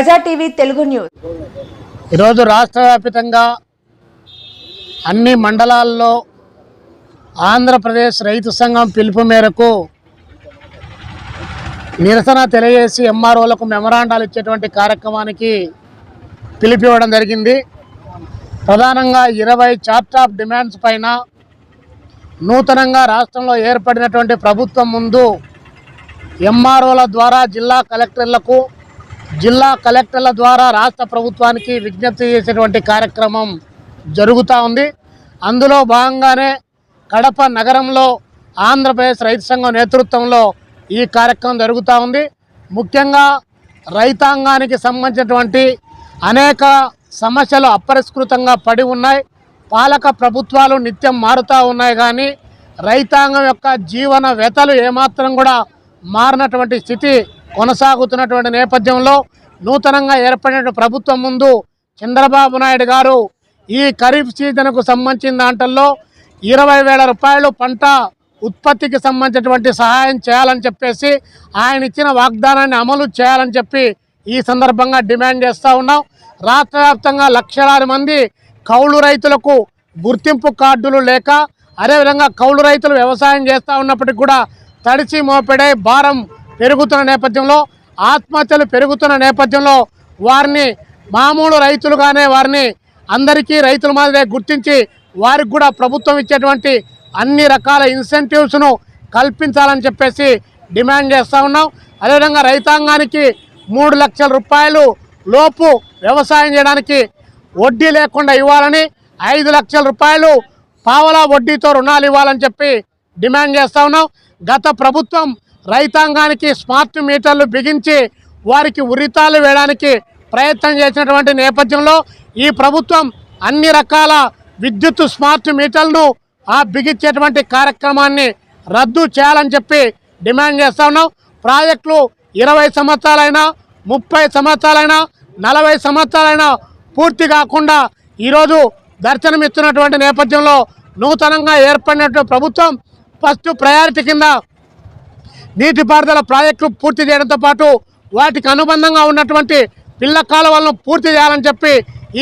ప్రజా TV Telugu news. ఈరోజు రాష్ట్ర వ్యాప్తంగా అన్ని మండలాల్లో ఆంధ్రప్రదేశ్ రైతు సంఘం పిలుపు మేరకు నిరసన తెలియజేసి ఎంఆర్ఓలకు మెమరాండాలు ఇచ్చేటువంటి కార్యక్రమానికి పిలిపివ్వడం జరిగింది. ప్రధానంగా ఇరవై చార్ట్ ఆఫ్ డిమాండ్స్ పైన నూతనంగా రాష్ట్రంలో ఏర్పడినటువంటి ప్రభుత్వం ముందు ఎంఆర్ఓల ద్వారా జిల్లా కలెక్టర్లకు జిల్లా కలెక్టర్ల ద్వారా రాష్ట్ర ప్రభుత్వానికి విజ్ఞప్తి చేసేటువంటి కార్యక్రమం జరుగుతూ ఉంది. అందులో భాగంగానే కడప నగరంలో ఆంధ్రప్రదేశ్ రైతు సంఘం నేతృత్వంలో ఈ కార్యక్రమం జరుగుతూ ఉంది. ముఖ్యంగా రైతాంగానికి సంబంధించినటువంటి అనేక సమస్యలు అపరిష్కృతంగా పడి ఉన్నాయి. పాలక ప్రభుత్వాలు నిత్యం మారుతూ ఉన్నాయి కానీ రైతాంగం యొక్క జీవన వ్యతలు ఏమాత్రం కూడా మారినటువంటి స్థితి కొనసాగుతున్నటువంటి నేపథ్యంలో నూతనంగా ఏర్పడిన ప్రభుత్వం ముందు చంద్రబాబు నాయుడు గారు ఈ ఖరీఫ్ సీజన్కు సంబంధించిన దాంట్లో ఇరవై వేల రూపాయలు పంట ఉత్పత్తికి సంబంధించినటువంటి సహాయం చేయాలని చెప్పేసి ఆయన ఇచ్చిన వాగ్దానాన్ని అమలు చేయాలని చెప్పి ఈ సందర్భంగా డిమాండ్ చేస్తూ ఉన్నాం. రాష్ట్ర వ్యాప్తంగా లక్షలాది మంది కౌలు రైతులకు గుర్తింపు కార్డులు లేక అదేవిధంగా కౌలు రైతులు వ్యవసాయం చేస్తూ ఉన్నప్పటికీ కూడా తడిచి మోపెడే భారం పెరుగుతున్న నేపథ్యంలో ఆత్మహత్యలు పెరుగుతున్న నేపథ్యంలో వారిని మామూలు రైతులుగానే వారిని అందరికీ రైతుల మాదిరే గుర్తించి వారికి కూడా ప్రభుత్వం ఇచ్చేటువంటి అన్ని రకాల ఇన్సెంటివ్స్ను కల్పించాలని చెప్పేసి డిమాండ్ చేస్తూ ఉన్నాం. అదేవిధంగా రైతాంగానికి మూడు లక్షల రూపాయలు లోపు వ్యవసాయం చేయడానికి వడ్డీ లేకుండా ఇవ్వాలని ఐదు లక్షల రూపాయలు పావలా వడ్డీతో రుణాలు ఇవ్వాలని చెప్పి డిమాండ్ చేస్తూ ఉన్నాం. గత ప్రభుత్వం రైతాంగానికి స్మార్ట్ మీటర్లు బిగించి వారికి ఉరితాలు వేయడానికి ప్రయత్నం చేసినటువంటి నేపథ్యంలో ఈ ప్రభుత్వం అన్ని రకాల విద్యుత్ స్మార్ట్ మీటర్లను ఆ బిగించేటువంటి కార్యక్రమాన్ని రద్దు చేయాలని చెప్పి డిమాండ్ చేస్తా ఉన్నాం. ప్రాజెక్టులు ఇరవై సంవత్సరాలైనా ముప్పై సంవత్సరాలైనా నలభై సంవత్సరాలైనా పూర్తి కాకుండా ఈరోజు దర్శనమిస్తున్నటువంటి నేపథ్యంలో నూతనంగా ఏర్పడినటువంటి ప్రభుత్వం ఫస్ట్ ప్రయారిటీ కింద నీటిపారుదల ప్రాజెక్టులు పూర్తి చేయడంతో పాటు వాటికి అనుబంధంగా ఉన్నటువంటి పిల్ల కాలువలను పూర్తి చేయాలని చెప్పి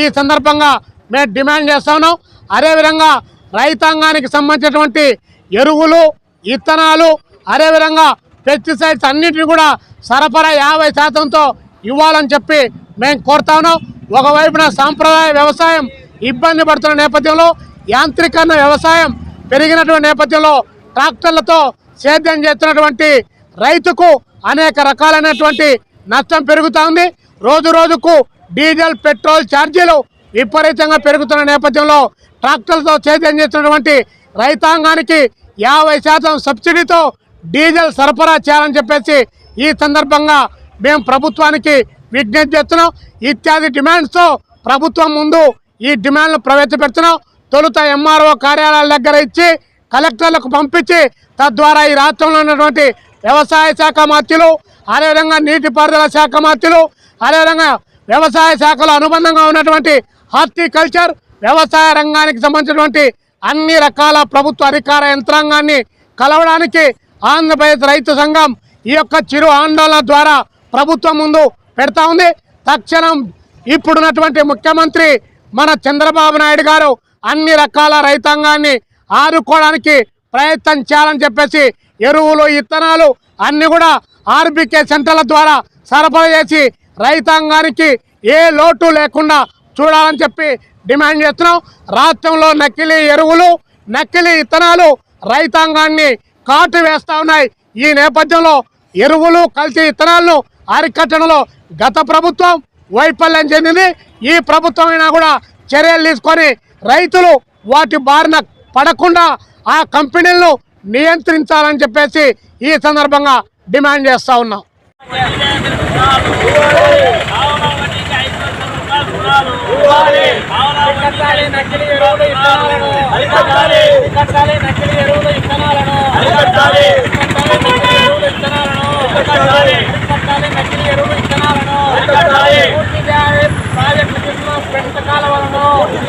ఈ సందర్భంగా మేము డిమాండ్ చేస్తా ఉన్నాం. అదేవిధంగా రైతాంగానికి సంబంధించినటువంటి ఎరువులు ఇత్తనాలు అదేవిధంగా పెస్టిసైడ్స్ అన్నింటినీ కూడా సరఫరా యాభై శాతంతో ఇవ్వాలని చెప్పి మేము కోరుతా ఉన్నాం. ఒకవైపున సాంప్రదాయ వ్యవసాయం ఇబ్బంది పడుతున్న నేపథ్యంలో యాంత్రీకరణ వ్యవసాయం పెరిగినటువంటి నేపథ్యంలో ట్రాక్టర్లతో సేద్యం చేస్తున్నటువంటి రైతుకు అనేక రకాలైనటువంటి నష్టం పెరుగుతూ ఉంది రోజు రోజుకు డీజిల్ పెట్రోల్ ఛార్జీలు విపరీతంగా పెరుగుతున్న నేపథ్యంలో ట్రాక్టర్లతో సేద్యం చేస్తున్నటువంటి రైతాంగానికి యాభై శాతం సబ్సిడీతో డీజిల్ సరఫరా చేయాలని చెప్పేసి ఈ సందర్భంగా మేము ప్రభుత్వానికి విజ్ఞప్తి చేస్తున్నాం. ఇత్యాది డిమాండ్స్తో ప్రభుత్వం ముందు ఈ డిమాండ్లు ప్రవేశపెడుతున్నాం. తొలుత ఎంఆర్ఓ కార్యాలయాల దగ్గర ఇచ్చి కలెక్టర్లకు పంపించి తద్వారా ఈ రాష్ట్రంలో ఉన్నటువంటి వ్యవసాయ శాఖ మంత్రులు అదేవిధంగా నీటిపారుదల శాఖ మంత్రులు అదేవిధంగా వ్యవసాయ శాఖలో అనుబంధంగా ఉన్నటువంటి హార్టికల్చర్ వ్యవసాయ రంగానికి సంబంధించినటువంటి అన్ని రకాల ప్రభుత్వ అధికార యంత్రాంగాన్ని కలవడానికి ఆంధ్రప్రదేశ్ రైతు సంఘం ఈ యొక్క చిరు ఆందోళన ద్వారా ప్రభుత్వం ముందు పెడతా ఉంది. తక్షణం ఇప్పుడున్నటువంటి ముఖ్యమంత్రి మన చంద్రబాబు నాయుడు గారు అన్ని రకాల రైతాంగాన్ని ఆదుకోవడానికి ప్రయత్నం చేయాలని చెప్పేసి ఎరువులు ఇత్తనాలు అన్ని కూడా ఆర్బికే సెంటర్ల ద్వారా సరఫరా చేసి రైతాంగానికి ఏ లోటు లేకుండా చూడాలని చెప్పి డిమాండ్ చేస్తున్నాం. రాష్ట్రంలో నకిలీ ఎరువులు నకిలీ ఇత్తనాలు రైతాంగాన్ని కాటు వేస్తూ ఉన్నాయి. ఈ నేపథ్యంలో ఎరువులు కల్తీ ఇత్తనాలను అరికట్టడంలో గత ప్రభుత్వం వైఫల్యం చెందింది. ఈ ప్రభుత్వం అయినా కూడా చర్యలు తీసుకొని రైతులు వాటి బారిన పడకుండా ఆ కంపెనీలను నియంత్రించాలని చెప్పేసి ఈ సందర్భంగా డిమాండ్ చేస్తా ఉన్నా.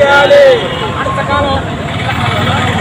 Project Thank you.